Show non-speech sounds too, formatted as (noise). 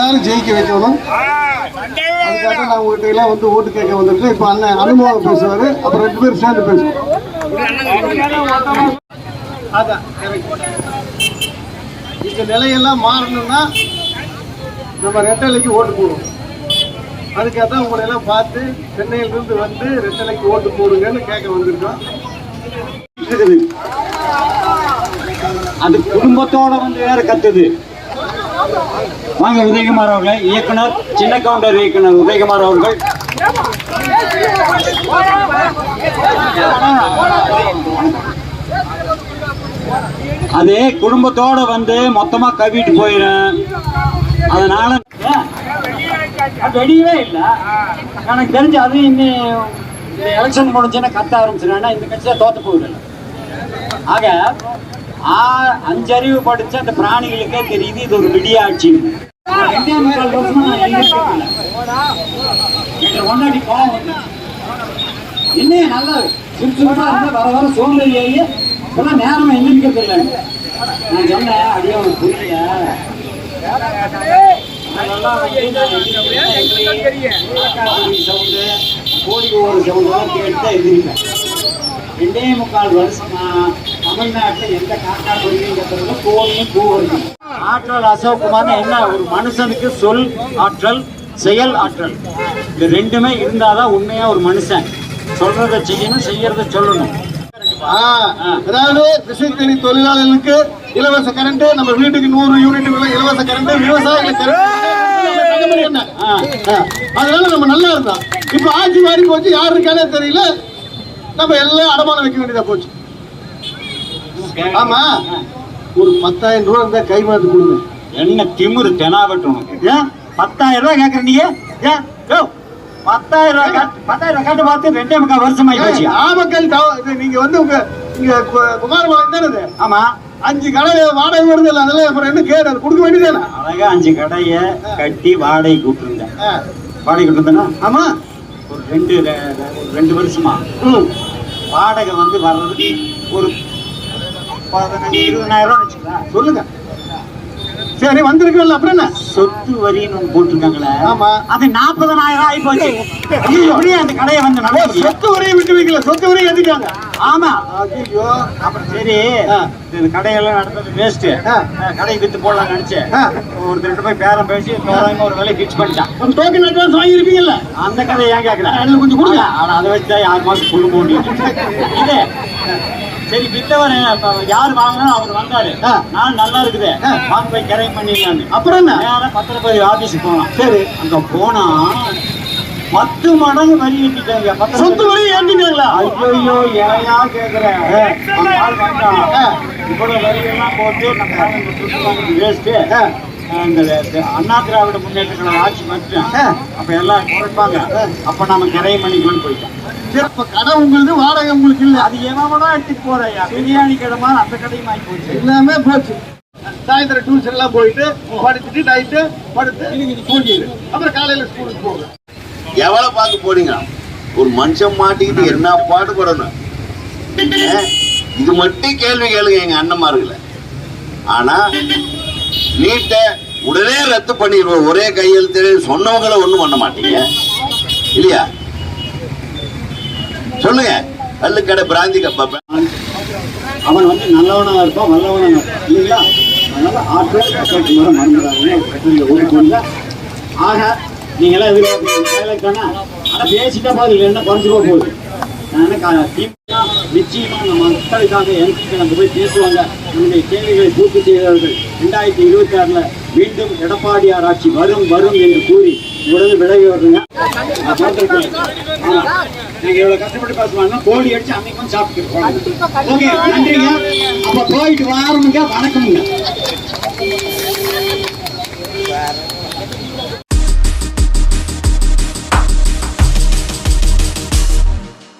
எல்லாரும் ஜெயிக்க வைக்கணும்? அதுக்காக நான் உங்ககிட்ட எல்லாம் வந்து ஓட்டு கேட்க வந்திருக்கேன் இப்போ அண்ணன் அனுபவம் பேசுவார். அப்புறம் ரெண்டு பேரும் சேர்ந்து பேசுவோம். அதான் இந்த நிலையெல்லாம் மாறணும்னா நம்ம ரெட்டலைக்கு ஓட்டு போடுவோம். அதுக்காக தான் உங்களை எல்லாம் பார்த்து சென்னையிலிருந்து வந்து ரெட்டலைக்கு ஓட்டு போடுங்கன்னு கேட்க வந்திருக்கோம். அது குடும்பத்தோட வந்து வேற கத்துது. வாங்க உதயகுமார் அவர்கள். இயக்குனர் சின்ன கவுண்டர் இயக்குனர் உதயகுமார் அவர்கள். அது குடும்பத்தோட வந்து மொத்தமா கவிட்டு போயிடும் அதனால வெளியவே இல்லை. எனக்கு தெரிஞ்சு அது இன்னும் இந்த எலெக்ஷன் முடிஞ்சுன்னா கத்த ஆரம்பிச்சிருன்னா இந்த கட்சியை தோத்து போயிடல ஆக அஞ்சறிவு படிச்ச அந்த பிராணிகளுக்கே தெரியுது இது ஒரு விடியாட்சி கொண்டாடி என்ன நல்லா சுறுசுறுப்பா இருந்தா வர வர சோம்பேறியாகி இப்பெல்லாம் நேரமா எந்திரிக்கிறது இல்லை நான் சொன்னேன் அப்படியே உனக்கு புரியல சவுண்டு வந்து நான் சவுண்டு, கேட்டு தான் எந்திரிப்பேன் ரெண்டே முக்கால் வருஷமா தமிழ்நாட்டில் எந்த காக்கா ஆற்றல் அசோக்குமார்னு என்ன ஒரு மனுஷனுக்கு சொல் ஆற்றல் செயல் ஆற்றல். இது ரெண்டுமே இருந்தாதான் உண்மையா ஒரு மனுஷன். சொல்றத செய்யணும் செய்யறத சொல்லணும். ஆ, அதாவது விசைத்தறி தொழிலாளர்களுக்கு இலவச கரண்ட் நம்ம வீட்டுக்கு நூறு யூனிட் இலவச கரண்ட் விவசாயிகளுக்கு என்ன? ஆ. ஆ, அதனால நம்ம நல்லா இருந்தோம். இப்ப ஆட்சி மாறி போச்சு யாருக்கானே தெரியல. நம்ம எல்லாம் அடமானம் வைக்க வேண்டியதா போச்சு. ஆமா. ஒரு பத்தாயிரம் ரூபாய் இருந்தா கை மாத்து கொடுங்க. என்ன திமிரு தெனாவட்டு உனக்கு? ஏன் பத்தாயிரம் ரூபாய் கேட்கற நீங்க? ஏன் பத்தாயிரம் ரூபாய் கட்டு- பத்தாயிரம் ரூபாய் கட்டு பார்த்து ரெண்டே முக்கால் வருஷம் ஆகி போச்சு நாமக்கல் நீங்க வந்து உங்க இங்க கு- குமாரபாளையம் தானே? ஆமா. அஞ்சு கடை வாடகை வருது இல்லை அதெல்லாம் அப்புறம் என்ன கேடு? அது கொடுக்க வேண்டியதானே அழகா அஞ்சு கடைய கட்டி வாடகைக்கு விட்டுருந்தேன் ஆ. வாடகைக்கு விட்டுருந்தேன்னா ஆமா. ஒரு ரெண்டு ரெண்டு வருஷமா. வாடகை வந்து வர்றது ஒரு இருபதாயிரம் வச்சுக்கலாம் சொல்லுங்க. சரி வந்திருக்கல அப்புறம் என்ன? சொத்து வரின்னு போட்டிருக்காங்களே. ஆமா. அது நாற்பதனாயிரம் ஆகி போச்சு. அப்படியே அந்த கடையை வந்து சொத்து வரையும் விட்டு வைக்கல. சொத்து வரையும் ஏத்திட்டாங்க. ஆமா. ஐயோ அப்புறம் சரி. இந்த கடையெல்லாம் நடந்தது வேஸ்ட் ஆ. கடை வித்து போடலாம்னு நினைச்சேன். ஆ. ஒருத்தர்கிட்ட போய் பேரம் பேசி தோராயமா ஒரு விலை ஃபிக்ஸ் பண்ணிட்டான். ஒரு டோக்கன் அட்வான்ஸ் வாங்கியிருப்பீங்கல்ல அந்த கதை ஏன் கேட்கல? அதுல கொஞ்சம் கொடுங்க. ஆனா அதை வச்சு தான் மாசம் புல்லு போட்டு (laughs) இது சரி அப்ப யார் வாங்கினா அவர் வந்தாரு. நான் நல்லா இருக்குது. வாங்க போய் கிரை பண்ணிடலான்னு. அப்புறம் என்ன? நேரா பத்திரப்பதிவு ஆபீஸுக்கு போனோம் சரி. அங்க போனா பத்து மடங்கு வரி ஏற்றிட்டாங்க பத்திரப்பதிவு. சொத்து வரையும் ஏத்திட்டாங்களா? ஐயோ வந்தான். ஆ. இவ்வளவு வரியெல்லாம் போட்டு நம்ம ஆளுங்க துட்டு வாங்குறது வேஸ்ட் ஆ. இந்த அண்ணா திராவிட முன்னேற்ற கழக ஆட்சி ஆ. அப்ப எல்லாம் குறைப்பாங்க. அப்ப நம்ம கிரைய பண்ணிக்கணும்னு போயிட்டோம். இப்ப கடை உங்களுக்கு வாடகை உங்களுக்கு இல்ல. அது எவனோட எடுத்துட்டு போறையா? பிரியாணி கடை மாதிரி அந்த கடையும் ஆகி போச்சு. எல்லாமே போச்சு. சாயந்தரம் டியூஷன் எல்லாம் போயிட்டு படிச்சுட்டு நைட்டு படுத்து. தூங்கிடு அப்புறம் காலையில ஸ்கூலுக்கு போகுது எவ்வளவு பார்க்க போறீங்க? ஒரு மனுஷன் மாட்டிக்கிட்டு என்ன பாடுபடணும் ஏ, இது மட்டும் கேள்வி கேளுங்க எங்க அண்ணன்மார்களை ஆனா நீட்டை உடனே ரத்து பண்ணிடுவோம். ஒரே கையெழுத்து சொன்னவங்கள ஒண்ணும் பண்ண மாட்டீங்க. இல்லையா? சொல்லுங்க. கல்லுக்கடை பிராந்தி கப்ப அவன் வந்து நல்லவனா இருப்பான் வல்லவனா இருப்பான். இல்லைங்களா? அதனால ஆற்றல் அசோக் மரம் மறந்துடாதீங்க. ஆக நீங்களாம் எதிர்பார்க்குறீங்க வேலைக்கு தானே ஆனால் பேசிட்டா போதும் இல்லைன்னா குறைஞ்சி போக போகுது நான் என்ன திமுக நிச்சயமா நம்ம மக்களுக்காக எம்பிக்கு நம்ம போய் பேசுவாங்க. நம்முடைய கேள்விகளை பூர்த்தி செய்தவர்கள். ரெண்டாயிரத்தி இருபத்தி ஆறுல மீண்டும் எடப்பாடியார் ஆட்சி வரும் வரும் என்று கூறி உடனே விலகி. ஆமா. நீங்க இவ்வளவு கஷ்டப்பட்டு பேசுவாங்க கோழி அடிச்சு அன்னைக்கும் சாப்பிட்டு ஓகே நன்றிங்க. அப்ப போயிட்டு வாரமுங்க வணக்கமுங்க.